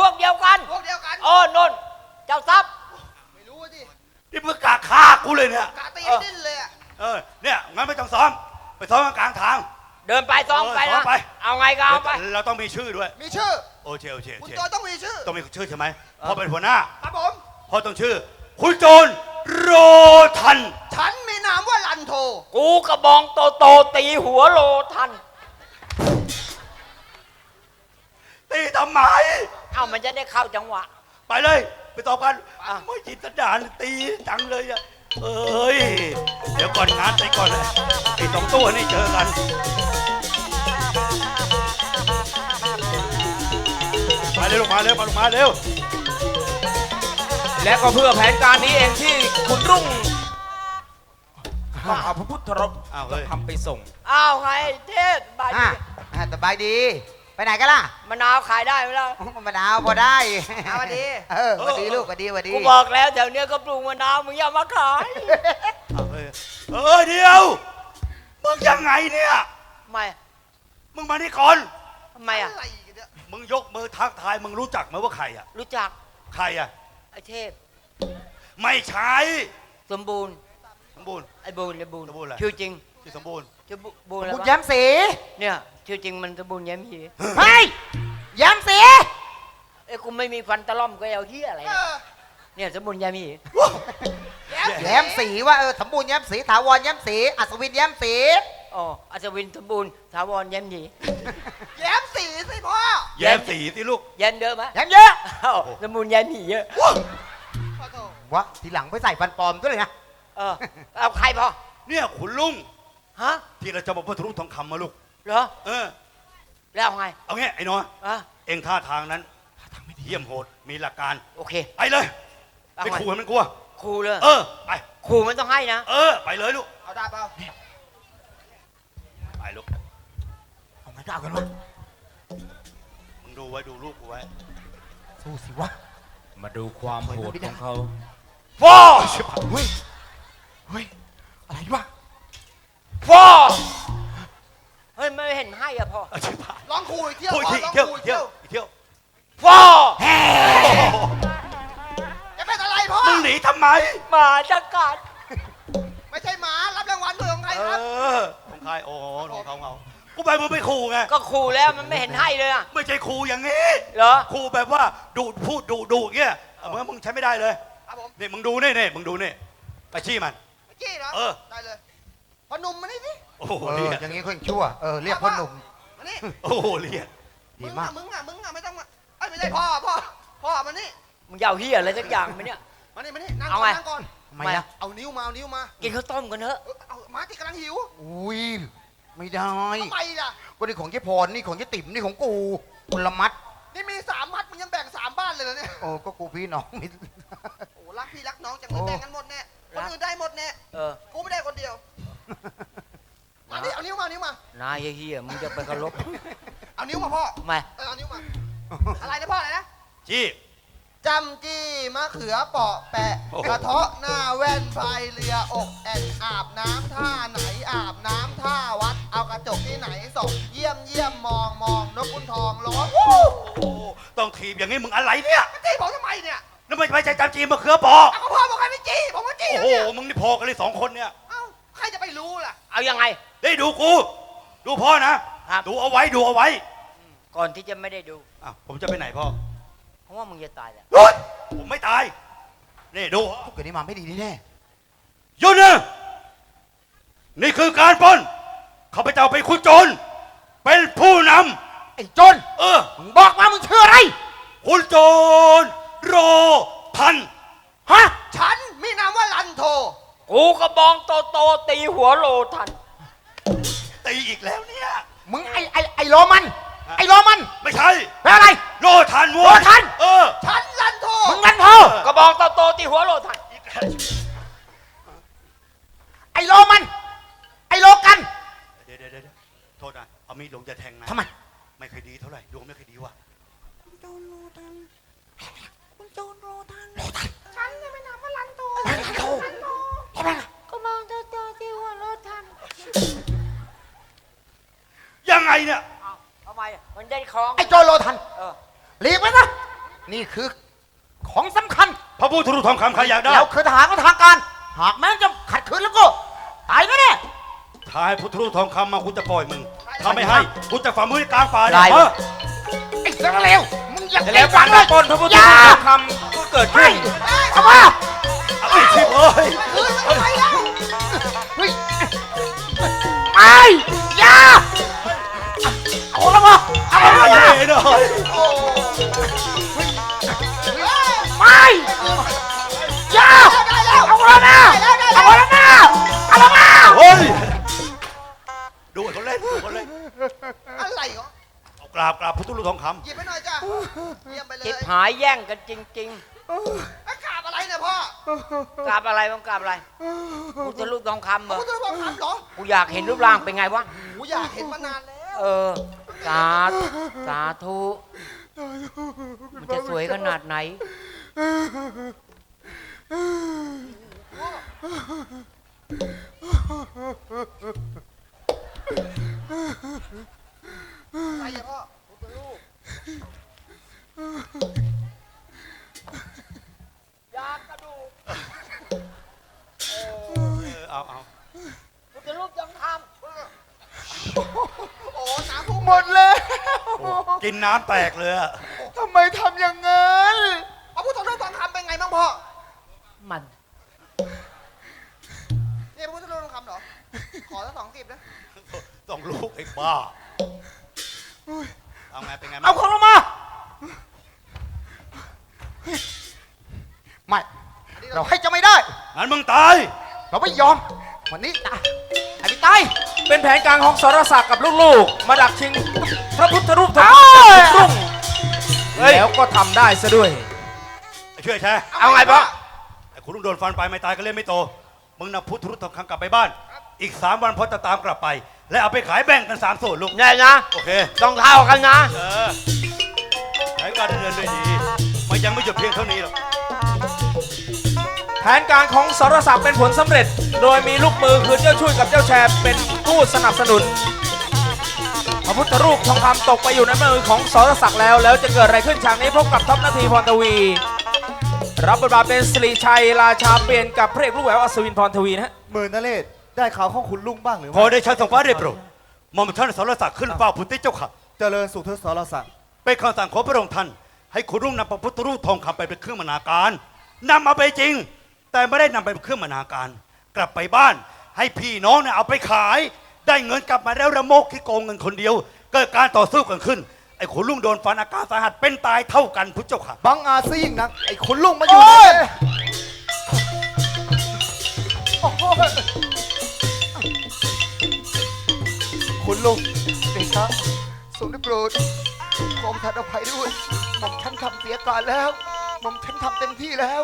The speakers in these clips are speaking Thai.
พวกเดียวกัน พวกเดียวกัน เออนนเจ้าทรัพย์ ไม่รู้อะดินี่มึงกะฆ่ากูเลยเนี่ย กาตีให้ดิ้นเลยอะเออ เนี่ยงั้นไม่ต้องซ้อม ไปซ้อมกลางทาง เดินไปซ้อมเออไปซ้อนะ มไป เอาไงก็เอาไป เราต้องมีชื่อด้วย มีชื่อ โอเคโอเคโอคุณเคโจรต้องมีชื่อ ต้องมีชื่อใช่ไหมพอเป็นหัวหน้าครับผม พอต้องชื่อ คุณโจรโรทัน ฉันมีนามว่าลันโท กูกระบองโตโตๆตีหัวโลทัน ตีทำไม เอ้ามันจะได้เข้าจังหวะ ไปเลย ไปต่อกันอะ ไม่จิตสันดานตีจังเลยอะเอ้ย เดี๋ยวก่อนงานไปก่อนเลยไอ้สองตัวนี่เจอกันมาเร็วลูกมาเร็วมาลูกมาเร็วและก็เพื่อแผนการนี้เองที่คุณรุ่งต้องเอาพระพุทธรูปอ้าวเฮ้ย ทำไปส่ง อ้าวไงเทพบายดี อะอะสบายดี ไปไหนกันล่ะมะนาวขายได้ไหมล่ะ มะนาวพอได้เอามาดี เออสวัสดีลูกสวัสดีสวัสดีกูบอกแล้วแถวเนี้ยก็ปลูกมะนาวมึงอย่ามาขายอ้าวเฮ้ยเออเดียวมึงยังไงเนี่ยทำไมมึงมานี่ก่อนทำไมอะอะไรกันเนี่ยมึงยกมือทักทายมึงรู้จักไหมว่าใครอะรู้จักใครอะไอ้เทพ ไม่ใช่สมบูรณ์สมบูรณ์ไอ้บูรณ์ไอ้บูรณ์สมบูรณ์อะไรชื่อจริงที่สมบูรณ์ชื่อบูบูรณ์อะไรบุญวะย้ำสีเนี่ย ชื่อจริงมันสมบูรณ์แย้มหีเฮ้ยย้ำสีเอ้ยกูไม่มีฟันตะล่อมก็เอาเฮียอะไรเอเนี่ยอเนี่ยสมบูรณ์แย้มหีแย้มแย้มสีว่าเออสมบูรณ์ย้ำสีถาวรย้ำสีอัศวินย้ำสีอ๋ออัศวินสมบูรณ์ถาวรแย้มหีแย้มสีสิพ่อแย้มสีสิลูกแย้มเดิมไหมย้ำเยอะอ้าวสมบูรณ์แย้มหีเยอะขอโทษวะทีหลังไปใส่ฟันปลอมก็เลยนะเออเอาใครพอเนี่ยขุนลุงฮะที่เราจะมาพุทธรูปทองคำมาลูก เหรอเออ แล้วเอาไงเอางี้ไอ้น้อยอะเองท่าทางนั้นท่าทางไม่ดีเยี่ยมโหด มีหลักการ โอเค ไปเลยเอาไปไงขู่ให้มันกลัว ครูเลยเออ ไป ครูมันต้องให้นะ เออ ไปเลยลูก เอาดาบเอาไปลูก เอาไงก็เอากันวะมึงดูไว้ดูลูกกูไว้ สู้สิวะ มาดูความโหดของเขาฟอเฮ้ย เฮ้ย อะไรวะ ฟอ เฮ้ยไม่เห็นให้อะพ่อเอาชิบหายลองขู่อีกเที่ยวโอ้ยพ่อที่ลองเที่ยวขู่อีกเที่เที่ยยววเที่ยวฟอจะเป็นอะไรพ่อ มึงหนีทำไม หมาจะกัดไม่ใช่หมา รับรางวัลด้วยของใครเอครับ อ ของใครโอ้โหของเขาเอากูไปมึงไปขู่ไง ก็ครูแล้วมันไม่เห็นให้เลยอะไม่ใช่ขู่อย่างนี้ เหรอขู่แบบว่าดูดพูดดูดูอย่างเงี้ยเอามึงมึงใช้ไม่ได้เลย ครับผมนี่มึงดูนี่นี่มึงดูนี่ไปชี้มัน เมื่อกี้เหรอ เออ ได้เลย พอหนุ่มมานี่สิโอ้โหเอเลีอยดอย่างงี้คนชั่วเออเรียกพ่อหนุ่ม มานี่โอ้โหเลียดดีมึงมาอะก มึงอะมึงอะไม่ต้องมาเอ้ยไม่ใช่พ่อพ่อพ่อมานี่มึงจะเอาเฮียอะไรสักอย่างไหมเนี่ย มานี่มานี่นั่งเอาก่อนไงนั่งก่อนทำไมนะเอานิ้วมาเอานิ้วมากินข้าวต้มกันเถอะ เออเอามาที่กำลังหิวอุ้ยไม่ได้ทำไมล่ะก็นี่ของเจ๊พรนี่ของเจ๊ติ๋มนี่ของกูคนละมัดนี่มีสามมัดมึงยังแบ่งสามบ้านเลยเหรอเนี่ยโอ้ก็กูพี่น้องมิโอ้รักพี่รักน้องจังเลยโอ้ แบ่งกันหมดแน่คนอื่นได้หมดแน่เออกูไม่ได้คนเดียว มานี่เอานิ้วมาเอานิ้วมา นายเฮียมึงจะไปเคารพเอานิ้วมาพ่อ มาเออเอานิ้วมา อะไรนะพ่ออะไรนะชี้จำจี้มะเขือเปาะแปะโอ้โหกระเทาะหน้าแว่นพายเรืออกแอนอาบน้ำท่าไหนอาบน้ำท่าวัด เอากระจกที่ไหนส่องเยี่ยมเยี่ยมมองมองนกขุนทองร้องวู้โอ้โหต้องถีบอย่างนี้มึงอะไรเนี่ยมาจี้ผมทำไมเนี่ยนั่นไม่ใช่จำจีนมะเขือปอกเอาก็พ่อบอกให้ไม่จี้ผมก็จี้โอ้แล้วโห เนี่ยมึงนี่พอกันเลยสองคนเนี่ยเอ้าใครจะไปรู้ล่ะ เอายังไงได้ดูกู ดูพ่อนะ ครับ ดูเอาไว้ดูเอาไว้ก่อนที่จะไม่ได้ดู อะผมจะไปไหนพ่อเพราะว่ามึงจะตายแล้วหยุดผมไม่ตาย นี่ดูพวกเกิดนี้มาไม่ดีแน่หยุดนะนี่คือการปล้นข้าพเจ้าเป็นคุณโจร เป็นผู้นไอ้จนำเออ มึงบอกมามึงชื่ออะไร คุณโจรโรพัน ฮะ ฉันมีนามว่าลันโท กูกระบองโตโตๆตีหัวโลทัน ตีอีกแล้วเนี่ย มึงไอ้ไอ้ไอ้โรมัน ไอ้โรมันไม่ใช่แปลอะไรโรทันโว้ยโรทัน เออ ฉันลันโทมึงรันโทกระบองโตโตๆตีหัวโลทันไอ้โรมัน ไอ้โลกันเดี๋ยวเดี๋ยวเดี๋ยวโทษนะเอามีดลงจะแทงนะทำไม ไม่เคยดีเท่าไหร่ดวงไม่เคยดีว่ะฉันเนี่ยไม่น ยังไงเนี่ย เอาทำไมมันได้คล้อง ไอ้โจโลทันเออ หลีกไปซะมนี่คือของสำคัญ พระพุทธรูปทองคำใครอยากได้แล้วคือทหารของทางการ หากแม้จะขัดขืนแล้วก็ตายแน่ถ้าให้พุทธรูปทองคำมากูจะปล่อยมึงถ้าไม่ให้กูจะฝ่ามือกลางป่าเนี่ยได้เออๆไอ้สารเลวมึงอย่าแต่แล้วการปล้นพระพุทธรูปทองคำก็เกิดขึ้นเอามาเอาไอ้ชิบเอ้ยเฮ้ยไอ้อย่าเอาละ เอาละมาไอ้เอ๋หน่อยไม่ยาเอาละนะเอาละนะเอามา เฮ้ย ดูคนเล่นดูคนเล่นอะไรเหรอ เอากราบกราบพุทธรูปทองคหยิบไปหน่อยจ้ะเยี่ยมไปเลยจิบหายแย่งกันจริงอากาศอะไรเนี่ยพ่อๆกราบอะไรบ้างกราบอะไรพุทธรูปทองคำเหรอพุทธรูปทองคำเหรอ กูอยากเห็นรูปร่างเป็นไงวะหูอยากเห็นมานานแล้ว เออ สาธุสาธุมันจะสวยขนาดไหนอะไรอะพ่อพุทธรูปำเออเอาเอาพุทธรูปทองค โอ้น้ำพุ่งหมดแล้วโอ้กินน้ำแตกเลยอะทำไมทำอย่างนั้นพระพุทธรูปทองคำเป็นไงบ้างพ่อำมันนี่พระพุทธรูปทองคำเหรอ ขอสักสองสิบนะต้องลูกไอ้บ้าเอาไงเป็นไงเอาของลงมา ไม่ เราให้จะไม่ได้ งั้นมึงตาย เราไม่ยอม วันนี้ตายไอ้พี่ตาย เป็นแผนการของสรศักดิ์กับลูกๆ มาดักชิงพระพุทธรูปทองเอ้ยคำจากขุนรุ่งแล้วก็ทำได้ซะด้วย ไอ้เชื่อแช่เอาไงพ่อไอ้คุณลุงโดนฟันไปไม่ตายก็เล่นไม่โต มึงนำพุทธรูปทองคำกลับไปบ้าน อีกสามวันพ่อจะตามกลับไป และเอาไปขายแบ่งกันสามส่วนลูก เนี่ยนะ โอเค ต้องเท่ากันนะ เออใช้การดำเนินด้วยดี มันยังไม่หยุดเพียงเท่านี้หรอก แผนการของสรศักดิ์เป็นผลสำเร็จ โดยมีลูกมือคือเจ้าช่วยกับเจ้าแชร์เป็นผู้สนับสนุน พระพุทธรูปทองคำตกไปอยู่ในมือของสรศักดิ์แล้ว แล้วจะเกิดอะไรขึ้นฉากนี้พบกับท็อปนาทีพรทวี รับบทบาทเป็นสิริชัยราชาเปลี่ยนกับพระเอกลูกแหววอัศวินพรทวีนะฮะหมื่นนเรศได้ข่าวของคุณลุงบ้างหรือพอไม่ได้ชั้นทรงฟ้าได้โปรดหมอมท่านสรศักดิ์ขึ้นเฝ้าพุทธเจ้าค่ะเจริญสุขเทศสรศักดิ์เป็นคำสั่งของพระองค์ท่านให้คุณรุ่งนำพระพุทธรูปทองคำไปเป็นเครื่องมนาการนำเอาไปจริง แต่ไม่ได้นำไปเป็นเครื่องมนาการ กลับไปบ้าน ให้พี่น้องเนี่ยเอาไปขาย ได้เงินกลับมาแล้วระโมกที่โกงเงินคนเดียว เกิดการต่อสู้กันขึ้นไอ้ขุนลุงโดนฟันอาการสาหัสเป็นตายเท่ากันพุทธเจ้าค่ะบังอาจซะยิ่งนักไอ้คุณลุงมาอยู่โอ้นี่ยโอ้โหคุณลุงเด็กครับสมได้โปรดหม่อมฉันอภัยด้วยหม่อมฉันทำเสียการแล้วหม่อมฉันทำเต็มที่แล้ว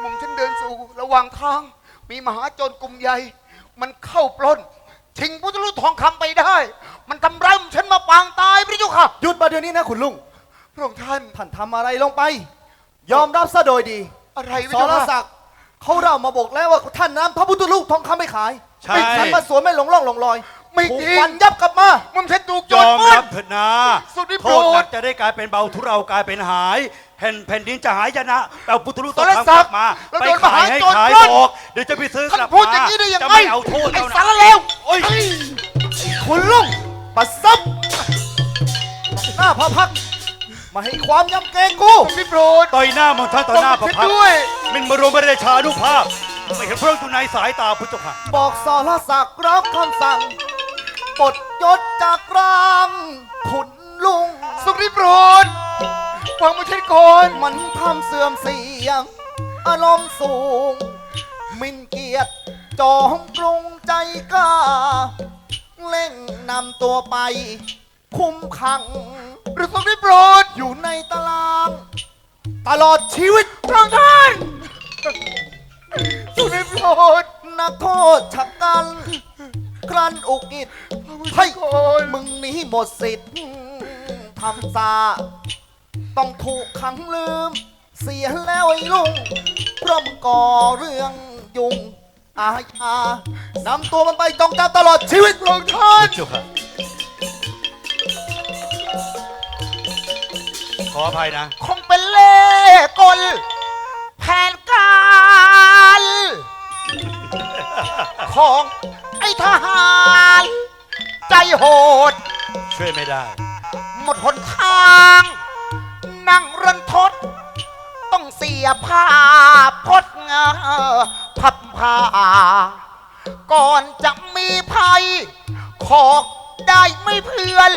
หม่อมฉันเดินสู่ระหว่างทาง มีมหาโจรกลุ่มใหญ่ มันเข้าปล้นชิงพุทธรูปทองคำไปได้ มันทำร้ายฉันมาปางตายพระเจ้าค่ะหยุดมาเดี๋ยวนี้นะคุณลุงพระองค์ท่านท่านทำอะไรลงไป ยอมรับซะโดยดีอะไรพระสเจ้ารค่ะศักดิ์เขาเล่ามาบอกแล้วว่าท่านนำพระพุทธรูปทองคำไปขายใช่ ไม่ฉันมาสวนไม่หลงร่องหลงรอยไม่ถูกจริงฟันยับกลับมามันฉันถูกโจยรอมปล้น รับเถิดนะสุดที่โทโปรษหนัดกจะได้กลายเป็นเบาทุเรากลายเป็นหาย แผ่นแผ่นดินจะหายนะเอาพุทธรูปทองสรคำศักกลัดิ์บมาเราไปโดนขายให้มหาโจรขายปล้นออกเดี๋ยวจะไปซื้อกท่านลับพูดมาอย่างนี้ได้ยังจะไงไม่เอาโทษไอ้แล้วสารนะเลวโอ้ยคุณลุงปัสซับหน้าพระพักตร์มาให้ความยำเกรงกูพี่โปรดต่อยหน้ามึงท่านต่อหน้าพระฉันพักตร์ด้วยมินมารวมไม่ได้ชานุภาพไม่เห็นพระองค์อยู่ในสายตาพุทธเจ้าค่ะบอกสรศักดิ์รับคำสั่งปลดยศจากร่างขุนลุงสุริโปรด ฟังมาฉันก่อนมันทำเสื่อมเสียงอารมณ์สูงมินเกียรติจอมกรุงใจกล้าเล่งนำตัวไป คุมขัง หรือสุริโปรดอยู่ในตาราง ตลอดชีวิตพระองค์ท่านสุริโปรดนักโทษชักกัน ครันอุกิจให้เฮ้ยมึงหนี้หมดสิทธิ์ทำซา ต้องถูกขังลืม เสียแล้วไอ้ลุงเพราะมันก่อเรื่องยุ่งอาญานำตัวมันไปจองจำตลอดชีวิตของท่านขออภัยนะ คงเป็นเล่ห์กลแผนการของไอ้ทหาร ใจโหด ช่วยไม่ได้ หมดหนทาง นั่งรันทด ต้องเสียผ้าพดงาพับผ้า ก่อนจะมีภัย ขอกได้ไม่เพื่อน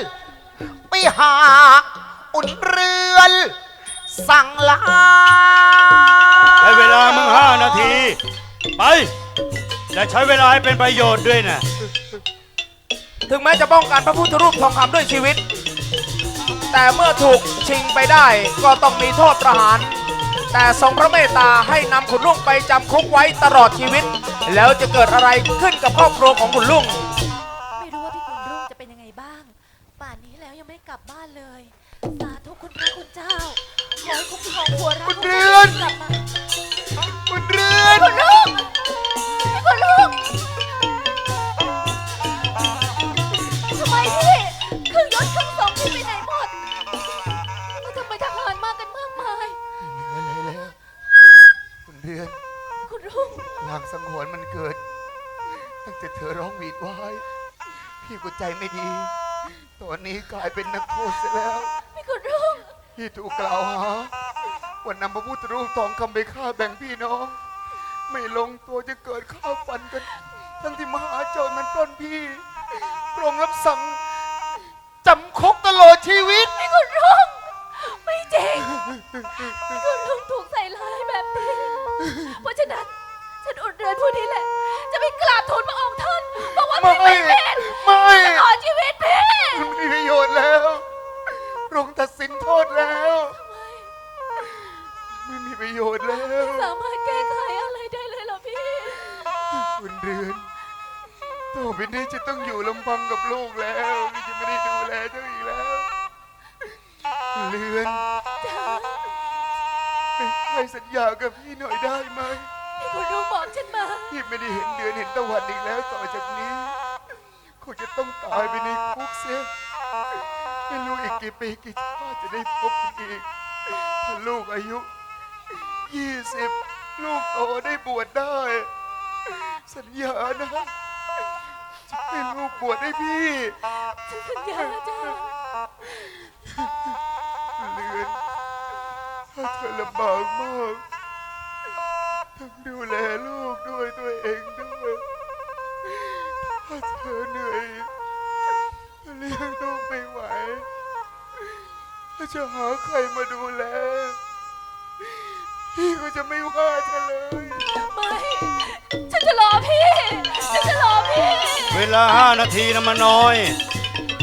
ไปหาอุ่นเรือน สั่งลาให้เวลามึงห้านาที ไปและใช้เวลาให้เป็นประโยชน์ด้วยนะ ถึงแม้จะป้องกันพระพุทธรูปทองคำด้วยชีวิต แต่เมื่อถูกชิงไปได้ก็ต้องมีโทษประหาร แต่ทรงพระเมตตาให้นำขุนลุงไปจำคุกไว้ตลอดชีวิต แล้วจะเกิดอะไรขึ้นกับครอบครัวของขุนลุง ไม่รู้ว่าพี่ขุนรุ่งจะเป็นยังไงบ้าง ป่านนี้แล้วยังไม่กลับบ้านเลย สาธุคุณพระคุณเจ้า ขอให้คุ้มครองหัวเราคุณเรือน กลับมา บุญเรือนคุณลุงพี่คุณลุง ลุงลางสังหรณ์มันเกิด ตั้งแต่เธอร้องหวีดไว้พี่ก็ใจไม่ดี ตอนนี้กลายเป็นนักโทษเสียแล้ว พี่คุณลุงพี่ถูกกล่าวหาว่านำพระพุทธรูปทองคำไปฆ่าแบ่งพี่น้อง ไม่ลงตัวจะเกิดข้าวฟันกัน ทั้งที่มหาโจรมันปล้นพี่พระองค์รับสั่งจำคุกตลอดชีวิต พี่คุณลุง ไม่จริง พี่คุณลุงถูกใส่ร้ายแบบนี้ เพราะฉะนั้น ฉันอุดเรือนผู้นี้แหละ จะไปกราบทูลพระองค์ท่านบอกว่าพี่ไม่ไม่เป็นไม่ตลอดชีวิตพี่มันไม่มีประโยชน์แล้วพระองค์ตัดสินโทษแล้ว ไม่มีประโยชน์แล้ว สามารถแก้ไขอะไรได้เลยเหรอพี่ คุณเรือนต่อไปนี้จะต้องอยู่ลำพังกับลูกแล้วพี่จะไม่ได้ดูแลเจ้าอีกแล้ว เรือนให้สัญญากับพี่หน่อยได้ไหมพี่ คุณลุงบอกฉันมา พี่ไม่ได้เห็นเดือนเห็นตะวันอีกแล้วต่อจากนี้คงจะต้องตายไปในคุกเสียไม่รู้อีกกี่ปีกี่ชาติจะได้พบกันอีกถ้าลูกอายุยี่สิบลูกโตได้บวชได้ สัญญานะจะให้ลูกบวชให้พี่ฉันสัญญาจ้าเรือนถ้าเธอลำบากมากต้อง ดูแลลูกด้วยตัวเองด้วยถ้าเธอเหนื่อยเลี้ยงลูกไม่ไหวถ้าจะหาใครมาดูแล พี่ก็จะไม่ว่าเธอเลย ไม่ ฉันจะรอพี่ ฉันจะรอพี่ เวลาห้านาทีนะมันน้อย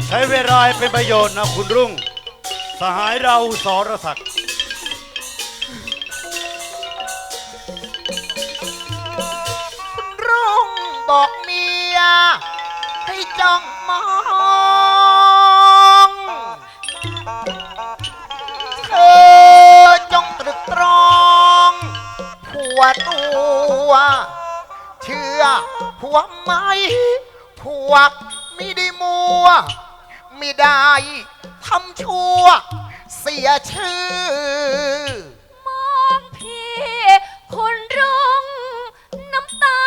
ใช้เวลาให้เป็นประโยชน์นะคุณรุ่ง สหายเราสรศักดิ์ จ้องมองเธอจงตรึกตรองผัวตัวเชื่อผัวไหมผัวไม่ได้มัวไม่ได้ทำชั่ว เสียชื่อ มองพี่คนรุงน้ำตา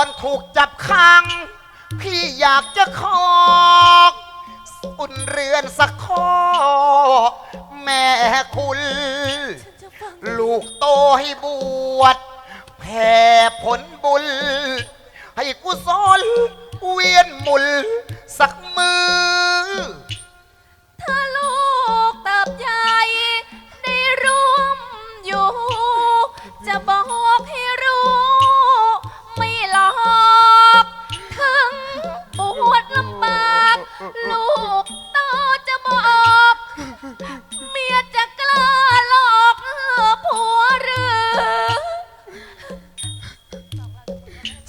อนถูกจับขัง พี่อยากจะขออุ่นเรือนสักข้อ แม่คุณ ลูกโตให้บวชแผ่ผลบุญ ให้กุศลเวียนหมุนสักมือ ลูกโตจะบอก เมียจะกล้าหลอกผัวหรือ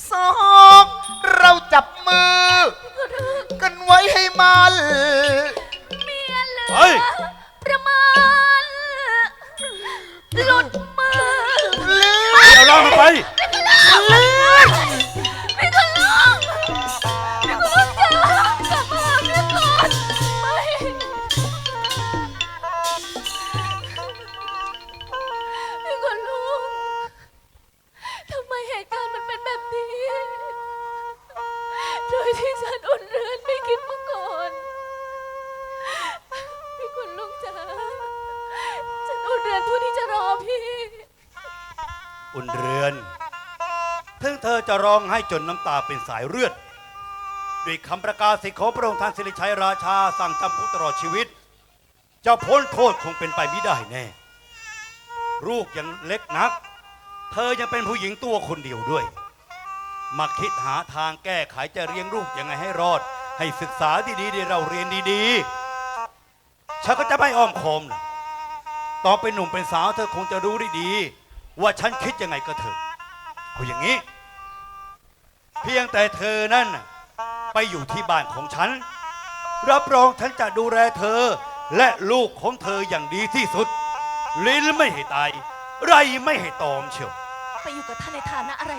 สองเราจับมือ กันไว้ให้มัน เมียเหลืเฮ้ยอ ให้จนน้ำตาเป็นสายเลือด ด้วยคำประกาศสิทธิของพระองค์ท่านสิริชัยราชาสั่งจำคุกตลอดชีวิตเจ้าพ้นโทษคงเป็นไปไม่ได้แน่ ลูกยังเล็กนัก เธอยังเป็นผู้หญิงตัวคนเดียวด้วย มาคิดหาทางแก้ไขจะเลี้ยงลูกยังไงให้รอด ให้ศึกษาดีๆด้เราเรียนดีๆ ฉันก็จะไม่อ้อมคอมนะตอนเป็นหนุ่มเป็นสาวเธอคงจะรู้ได้ดี ว่าฉันคิดยังไงก็เถอะเอาอย่างนี้ เพียงแต่เธอนั่นน่ะไปอยู่ที่บ้านของฉัน รับรองฉันจะดูแลเธอ และลูกของเธออย่างดีที่สุด ลิ้นไม่ให้ตาย ไรไม่ให้ตอมเชียว ไปอยู่กับท่านในฐานะอะไร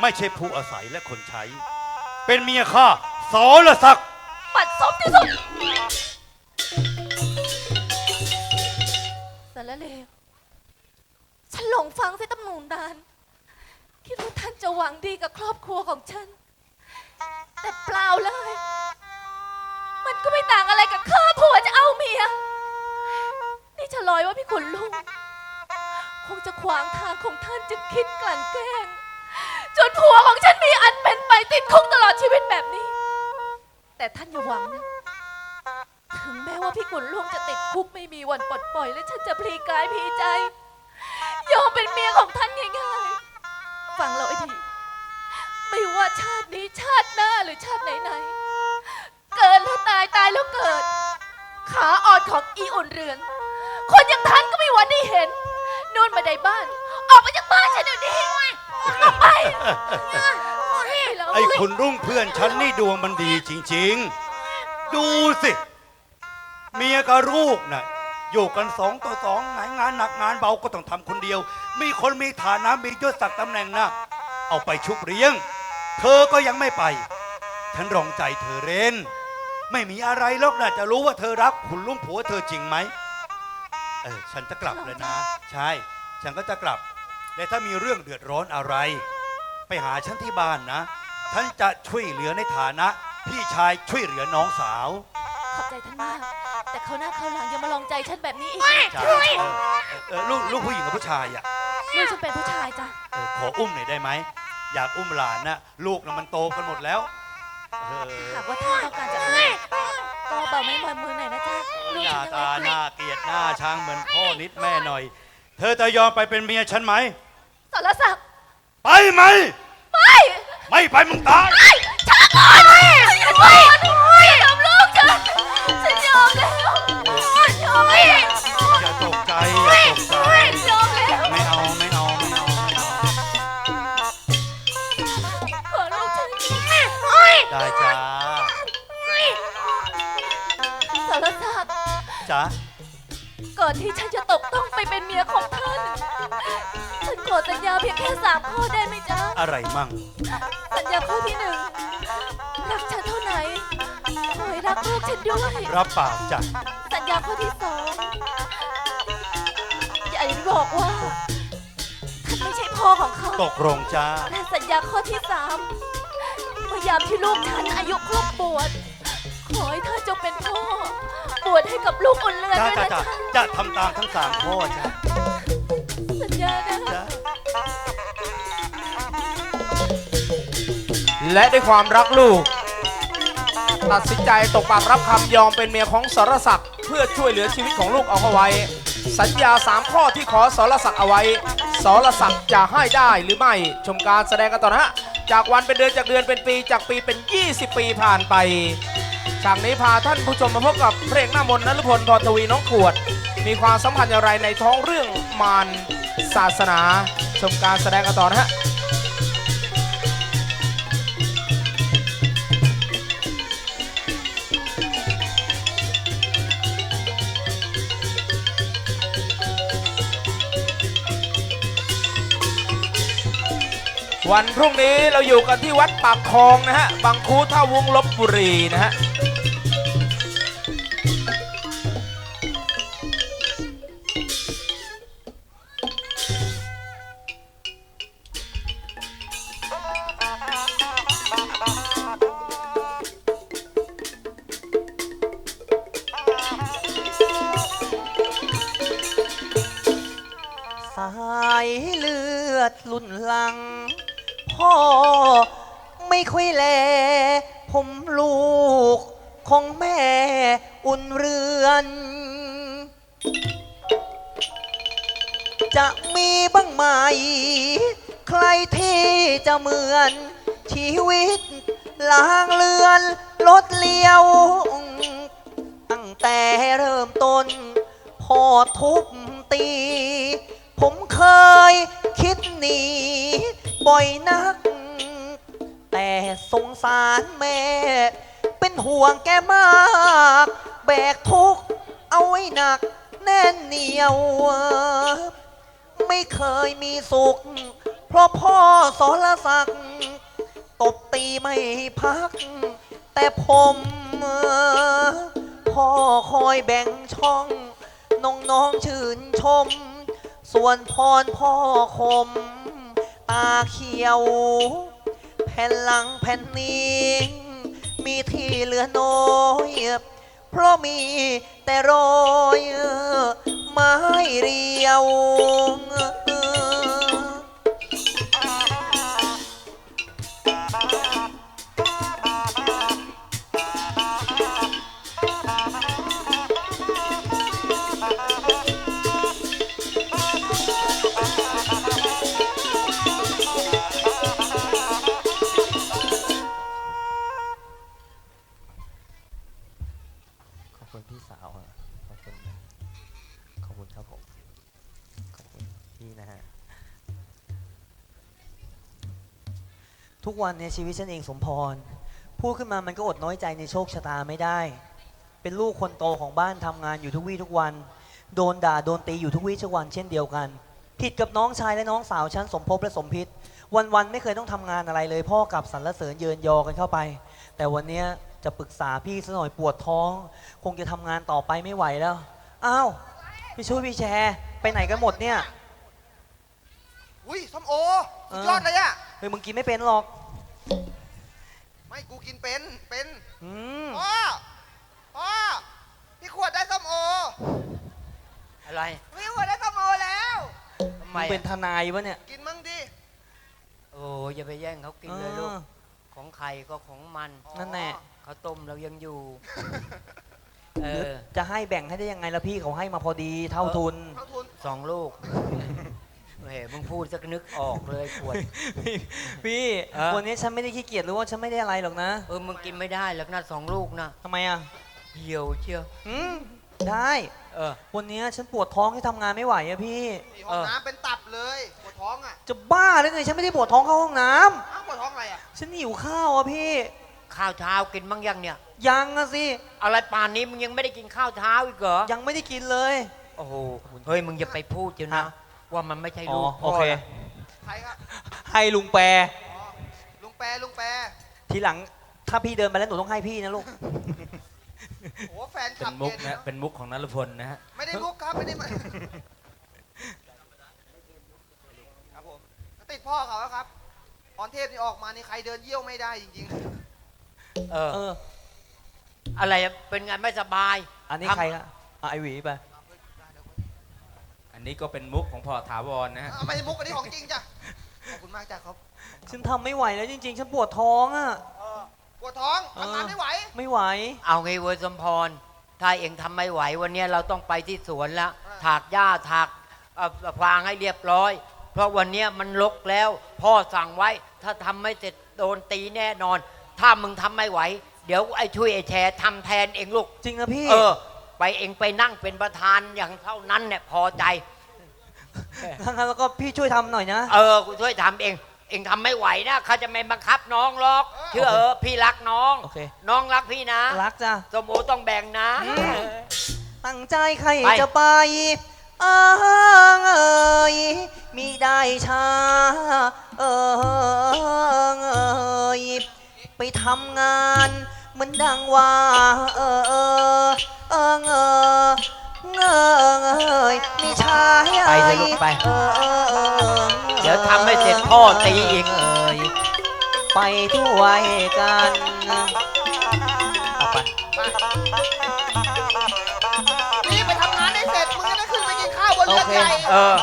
ไม่ใช่ผู้อาศัยและคนใช้ เป็นเมียข้าสอรศักดิ์ปัดซบที่สุดสารเลวฉันหลงฟังเส้ตำหนูนาน คิดว่าท่านจะหวังดีกับครอบครัวของฉัน แต่เปล่าเลย มันก็ไม่ต่างอะไรกับข้าผัวจะเอาเมีย นี่ฉลอยว่าพี่ขุนลุงคงจะขวางทางของท่านจึงคิดกลั่นแกล้ง จนผัวของฉันมีอันเป็นไปติดคุกตลอดชีวิตแบบนี้ แต่ท่านอย่าหวังนะ ถึงแม้ว่าพี่ขุนลุงจะติดคุกไม่มีวันปลดปล่อย และฉันจะพลีกายพลีใจ ยอมเป็นเมียของท่านง่ายๆ ฟังเราไอ้ดีไม่ว่าชาตินี้ชาติหน้าหรือชาติไหนๆ เกิดแล้วตายตายแล้วเกิด ขาอ่อนของอีอุ่นเรือน คนอย่างท่านก็ไม่หวันได้เห็นนู่นมาได้บ้าน ออกไปจากบ้านฉันเดี๋ยวนี้ออกไปไอ้คุณรุ่งเพื่อนฉันนี่ดวงมันดีจริง ๆ ดูสิ เมียกับลูกน่ะอยู่กันสองต่อสองงานงานหนักงานเบาก็ต้องทำคนเดียว มีคนมีฐานะมียศศักดิ์ตำแหน่งนะ เอาไปชุบเลี้ยง เธอก็ยังไม่ไป ฉันรองใจเธอเรน ไม่มีอะไรหรอกนะจะรู้ว่าเธอรักคุณลุงผัวเธอจริงไหม เออ ฉันจะกลับแล้วนะ ใช่ ฉันก็จะกลับ และถ้ามีเรื่องเดือดร้อนอะไร ไปหาฉันที่บ้านนะ ฉันจะช่วยเหลือในฐานะ พี่ชายช่วยเหลือน้องสาว ขอบใจท่านมาก แต่เขาวหน้าเขาวหลังอย่ามาลองใจฉันแบบนี้อีกจ้าเออเออลูกลูกผู้หญิงกับผู้ชายอะ ลูกฉันเป็นผู้ชายจ้ะเออขออุ้มหน่อยได้ไหม อยากอุ้มหลานนะลูกนะมันโตกันหมดแล้วเออหากว่าท่านต้องการจะอุ้มก็เบาไม่มอยมือหน่อยนะจ๊ะลูกหน้าฉันยังตาหเล็กน้าเกลียดหน้าช้างเหมือนพ่อนิดแม่หน่อย เธอจะยอมไปเป็นเมียฉันไหม สรศักดิ์ไปไหม ไปไม่ไปมึงตายช้าก่อนอย่าไปอย่าทำลูกฉันฉันยอมแล้วยอม อย่าตกใจอย่าตกใจ ได้จ้าสรศักดิ์จ้าก่อนที่ฉันจะตกต้องไปเป็นเมียของท่าน ฉันขอสัญญาเพียงแค่สามข้อได้ไหมจ๊ะ อะไรมั่ง สัญญาข้อที่หนึ่งรักฉันเท่าไหร่ขอให้รักลูกฉันด้วย รับปากจ้ะ สัญญาข้อที่สองอย่าบอกว่าท่านไม่ใช่พ่อของเขา ตกลงจ้าและสัญญาข้อที่สามเมื่อ ยามที่ลูกฉันอายุครบบวชขอให้ท่านจงเป็นพ่อบวชให้กับลูกอุ่นเรือนจ้าด้วยจ้านะจ้าจ๊ะจะทำตามทั้งสามข้อจ้าสัญญานะจ้าและด้วยความรักลูก ตัดสินใจตกปากรับคำยอมเป็นเมียของสรศักดิ์เพื่อช่วยเหลือชีวิตของลูกเอาไว้ สัญญาสามข้อที่ขอสรศักดิ์เอาไว้สรศักดิ์จะให้ได้หรือไม่ชมการแสดงกันต่อนะฮะ จากวันเป็นเดือนจากเดือนเป็นปีจากปีเป็น 20 ปีผ่านไปฉากนี้พาท่านผู้ชมมาพบกับเพลงหน้ามนนฤพลพรทวีน้องขวด มีความสัมพันธ์อย่างไรในท้องเรื่องมารศาสนา ชมการแสดงกันต่อนะฮะ วันพรุ่งนี้เราอยู่กันที่วัดปากคลองนะฮะบางคูท่าวุ้งลบบุรีนะฮะ พ่อ ไม่ค่อยแล ผมลูก ของแม่อุ่นเรือน จะมีบ้างไหม ใครที่จะเหมือน ชีวิตลางเลือนลดเลี้ยว ตั้งแต่เริ่มต้นพ่อทุบตี ผมเคยคิดหนี บ่อยนัก แต่สงสารแม่ เป็นห่วงแกมาก แบกทุกข์เอาไว้หนัก แน่นเหนียว ไม่เคยมีสุข เพราะพ่อสรศักดิ์ตบตีไม่พัก แต่ผมพ่อคอยแบ่งช่อง น้องๆชื่นชม ส่วนพรพ่อคมาเขียว แผ่นหลังแผ่นนี้ มีที่เหลือน้อยเพราะมีแต่รอยไม้เรียว วันเนี่ยชีวิตฉันเองสมพร พูดขึ้นมามันก็อดน้อยใจในโชคชะตาไม่ได้ เป็นลูกคนโตของบ้านทำงานอยู่ทุกวี่ทุกวัน โดนด่าโดนตีอยู่ทุกวี่ทุกวันเช่นเดียวกัน ผิดกับน้องชายและน้องสาวฉันสมภพและสมพิษวันๆไม่เคยต้องทำงานอะไรเลย พ่อกลับสรรเสริญเยินยอกันเข้าไป แต่วันเนี้ยจะปรึกษาพี่ซะหน่อยปวดท้อง คงจะทำงานต่อไปไม่ไหวแล้วอ้าวพี่ช่วยพี่แชร์ไปไหนกันหมดเนี่ย อุ้ยส้มโอสุดยอดเลยอะเฮ้ยมึงกินไม่เป็นหรอก ไม่กูกินเป็น เป็นอืมพ่อพ่อพี่ขวดได้ส้มโออะไรพี่ขวดได้ส้มโอแล้ว ทำไมมึงเป็นอะทนายวะเนี่ยกินมั่งดิโอ้ยอย่าไปแย่งเขากินเลยลูกเออของใครก็ของมันนั่นแน่ข้าวต้มเรายังอยู่ เออ จะให้แบ่งให้ได้ยังไงล่ะพี่เขาให้มาพอดีเท่าทุนเท่าทุนสองลูก แหมมึงพูดสักนึกออกเลยขวด พี่พี่เออ วันนี้ฉันไม่ได้ขี้เกียจหรือว่าฉันไม่ได้อะไรหรอกนะเออมึงกินไม่ได้หรอกนะสองลูกนะทำไมอะเหี่ยวเชียวอืมได้เออ วันนี้ฉันปวดท้องที่ทำงานไม่ไหวอะพี่ นี่ห้องน้ำเป็นตับเลยปวดท้องอะจะบ้าหรือไงฉันไม่ได้ปวดท้องเข้าห้องน้ำอ้าวปวดท้องอะไรอะฉันหิวข้าวอะพี่ ข้าวเช้ากินบ้างยังเนี่ย ยังอะสิอะไรป่านนี้มึงยังไม่ได้กินข้าวเช้าอีกเหรอยังไม่ได้กินเลย โอ้โหเฮ้ยมึงอย่าไปพูดเจ้านะฮะ ว่ามันไม่ใช่อ๋อลูกโอเคพ่นะใครครับให้ลุงแปรอ๋อลุงแปรลุงแปรทีหลังถ้าพี่เดินไปแล้วหนูต้องให้พี่นะลูก โอ้แฟนคเป็ลับนมุกเยนะเป็นมุกของนรพลนะฮะไม่ได้มุกครับไม่ได้มาครับผมติดพ่อเขาแล้วครับพรเทพนี่ออกมานี่ใครเดินเยี่ยวไม่ได้จริงเออเออ อะไรอะเป็นไงไม่สบายอันนี้ทำใครอะอะไอหวีไปอั นนี้ก็เป็นมุกของพ่อถาวรนะฮะๆอะไม่ได้มุกอันนี้ของจริงจ้ะ ขอบคุณมากจ้ะครับฉันทำไม่ไหวแล้วจริง ๆ ฉันปวดท้องอะเออปวดท้องเออทำงานไม่ไหว ไม่ไหว เอาไงเวอร์สมพร ถ้าเองทำไม่ไหววันเนี้ยเราต้องไปที่สวนแล้วอ่า ถากหญ้าถากเอ่อฟางให้เรียบร้อย เพราะวันเนี้ยมันลกแล้ว พ่อสั่งไว้ ถ้าทำไม่เสร็จโดนตีแน่นอน ถ้ามึงทำไม่ไหว เดี๋ยวไอ้ช่วยไอ้แชร์ทำแทนเองลูก จริงนะพี่ เออ ไปเองไปนั่งเป็นประธานอย่างเท่านั้นเนี่ยพอใจ ถ้างั้นแล้วก็พี่ช่วยทำหน่อยนะ เออกูช่วยทำเอง เองทำไม่ไหวนะเขาจะไม่บังคับน้องหรอกเออเชื่อเออพี่รักน้อง โอเค น้องรักพี่นะ รักจ้ะ สมโอต้องแบ่งนะ อืม ตั้งใจใครไป จะไปอ้างเอ่ยมีได้ช้าเอ่ยไปทำงานเหมือนดังว่า เออเออเออเออ เอยมีชายไปเถอะลูกไปเออเออเออเดี๋ยวทำไม่เสร็จพ่อตีอีกเยไปด้วยกันเอาไปรีบไปทำงานให้เสร็จมึงจะได้ขึ้นไปกินข้าวบนเรือนโอเคใหญ่เออ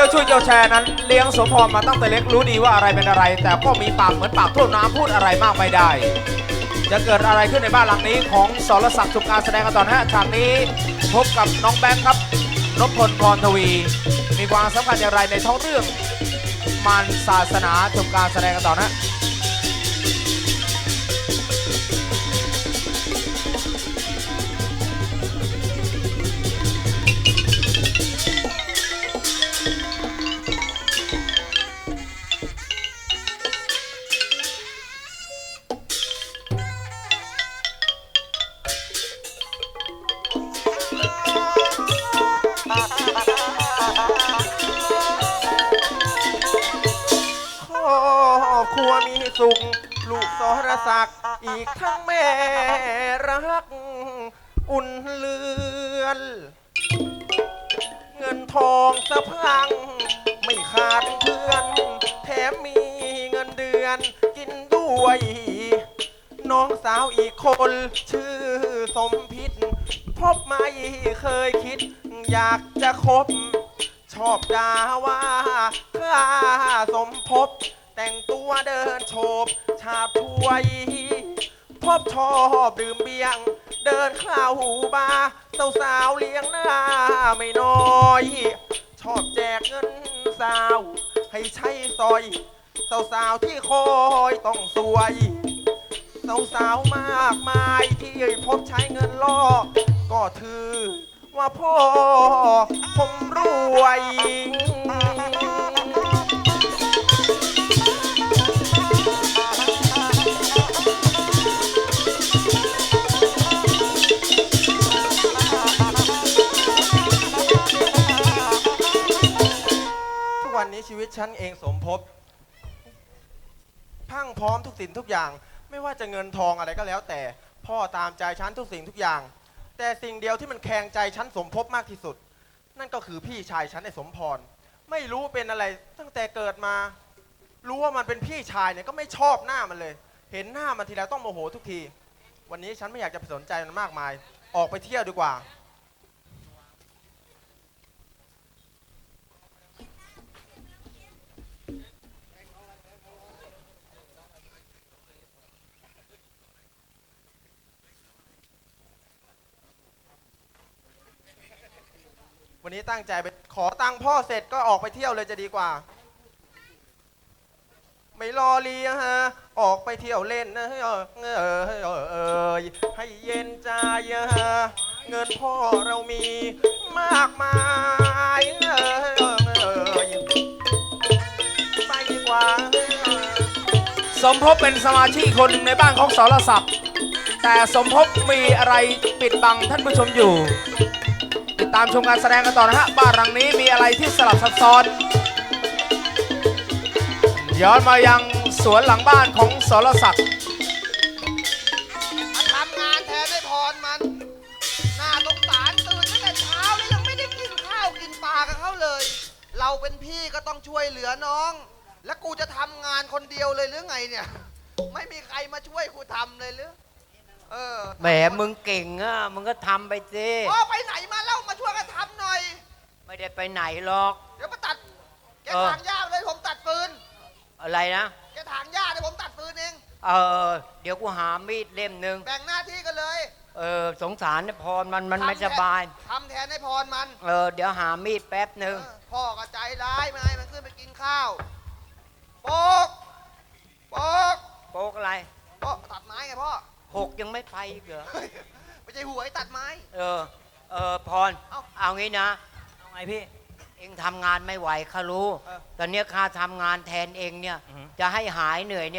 จ้าช่วยเจ้าแชร์นั้นเลี้ยงสมพรมาตั้งแต่เล็กรู้ดีว่าอะไรเป็นอะไร แต่ก็มีปากเหมือนปากท่วมน้ำพูดอะไรมากไม่ได้ จะเกิดอะไรขึ้นในบ้านหลังนี้ของสรศักดิ์สุการแสดงกันต่อนะฮะฉากนี้พบกับน้องแบงค์ครับนพพลพรทวี มีความสำคัญอย่างไรในท้องเรื่องมันศาสนาชมการแสดงกันต่อนะ สุข ลูกสรศักดิ์อีกทั้งแม่รัก อุ่นเลือน เงินทองสะพรัง ไม่ขาดเพื่อน แถมมีเงินเดือนกินด้วย น้องสาวอีกคน ชื่อสมพิษ พบไม่เคยคิด อยากจะคบ ชอบด่าว่าข้าสมภพ แต่งตัวเดินโฉบชาบช่วยพบชอบดื่มเบียง เดินเข้าหูบาร์สาวเลี้ยงหน้าไม่น้อย ชอบแจกเงินสาว ให้ใช้ซอย สาวๆที่คอยต้องสวย สาวๆมากมายที่พบใช้เงินล่อ ก็ถือว่าพ่อผมรวย ฉันเองสมภพพังพร้อมทุกสิ่งทุกอย่าง ไม่ว่าจะเงินทองอะไรก็แล้วแต่ พ่อตามใจฉันทุกสิ่งทุกอย่าง แต่สิ่งเดียวที่มันแคลงใจฉันสมภพมากที่สุด นั่นก็คือพี่ชายฉันไอ้สมพร ไม่รู้เป็นอะไรตั้งแต่เกิดมา รู้ว่ามันเป็นพี่ชายเนี่ยก็ไม่ชอบหน้ามันเลย เห็นหน้ามันทีไรต้องโมโหทุกที วันนี้ฉันไม่อยากจะไปสนใจมันมากมาย ออกไปเที่ยวดีกว่า วันนี้ตั้งใจไปขอตังค์พ่อเสร็จก็ออกไปเที่ยวเลยจะดีกว่า ไม่รอเลีฮะ ออกไปเที่ยวเล่นนะเออเออเออเออเออให้เย็นใจฮะเงินพ่อเรามีมากมายเออเออเออไปดีกว่าสมภพเป็นสมาชิกคนหนึ่งในบ้านของสรศักดิ์แต่สมภพมีอะไรปิดบังท่านผู้ชมอยู่ ตามชมการแสดงกันต่อนะฮะบ้านหลังนี้มีอะไรที่สลับซับซ้อน ย้อนมายังสวนหลังบ้านของสรศักดิ์มาทำงานแทนให้พรมันน่าสงสารตื่นตั้งแต่เช้าแล้วยังไม่ได้กินข้าวกินปลากับเขาเลย เราเป็นพี่ก็ต้องช่วยเหลือน้อง แล้วกูจะทำงานคนเดียวเลยหรือไงเนี่ย ไม่มีใครมาช่วยกูทำเลยหรือ เออแหมมึงเก่งอะมึงก็ทำไปสิพ่อไปไหนมาเล่ามาช่วยกันทำหน่อย ไม่ได้ไปไหนหรอก เดี๋ยวมาตัด แกเออ ถางหญ้าเลยผมตัดฟืน อะไรนะแกถางหญ้าเดี๋ยวผมตัดฟืนเอง เออเดี๋ยวกูหามีดเล่มหนึ่งแบ่งหน้าที่กันเลยเออสงสารนะพรมันมันไม่สบายทำแทนให้พรมันเออเดี๋ยวหามีดแป๊บหนึ่งเออพ่อก็ใจร้ายไม่ให้มันขึ้นไปกินข้าวโป๊กโป๊กโป๊กอะไรพ่อตัดไม้ไงพ่อ หกยังไม่ไปอีกเหรอ ไม่ใช่หวยตัดไม้ เออ เออพร เอ้า เอางี้นะ เอาไงพี่ เองทำงานไม่ไหวข้ารู้ เออตอนเนี้ยข้าทำงานแทนเองเนี่ยจะให้หายเหนื่อยเนี่ย